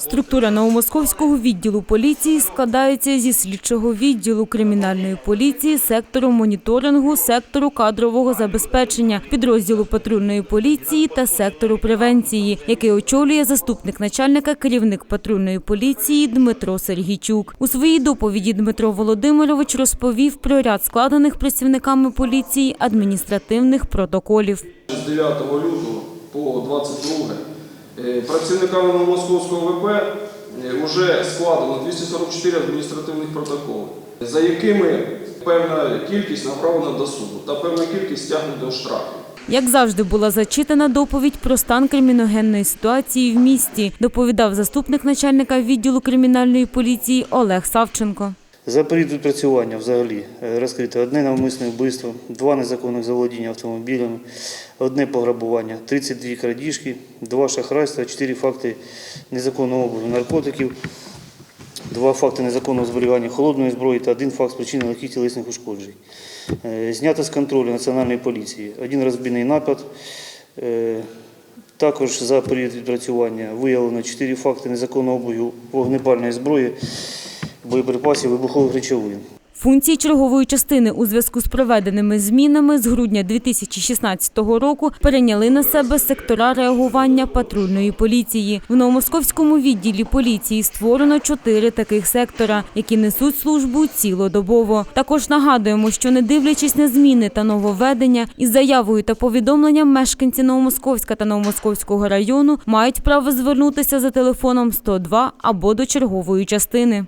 Структура Новомосковського відділу поліції складається зі слідчого відділу кримінальної поліції, сектору моніторингу, сектору кадрового забезпечення, підрозділу патрульної поліції та сектору превенції, який очолює заступник начальника керівник патрульної поліції Дмитро Сергійчук. У своїй доповіді Дмитро Володимирович розповів про ряд складених працівниками поліції адміністративних протоколів. З 9 лютого по 22 е, працівниками Новомосковського ВП вже складено 244 адміністративних протоколи, за якими певна кількість направлена до суду та певна кількість стягнута до штрафів. Як завжди була зачитана доповідь про стан криміногенної ситуації в місті, доповідав заступник начальника відділу кримінальної поліції Олег Савченко. За період відпрацювання взагалі е, розкрито одне навмисне вбивство, два незаконних заволодіння автомобілями, одне пограбування, 32 крадіжки, два шахрайства, 4 факти незаконного обігу наркотиків, два факти незаконного зберігання холодної зброї та один факт спричинення легких тілесних ушкоджень. Е, Знято з контролю Національної поліції один розбійний напад. Е, Також за період відпрацювання виявлено 4 факти незаконного обігу вогнепальної зброї, боєприпасів, вибухових речовин. Функції чергової частини у зв'язку з проведеними змінами з грудня 2016 року перейняли на себе сектора реагування патрульної поліції. В Новомосковському відділі поліції створено чотири таких сектора, які несуть службу цілодобово. Також нагадуємо, що не дивлячись на зміни та нововведення, із заявою та повідомленням мешканці Новомосковська та Новомосковського району мають право звернутися за телефоном 102 або до чергової частини.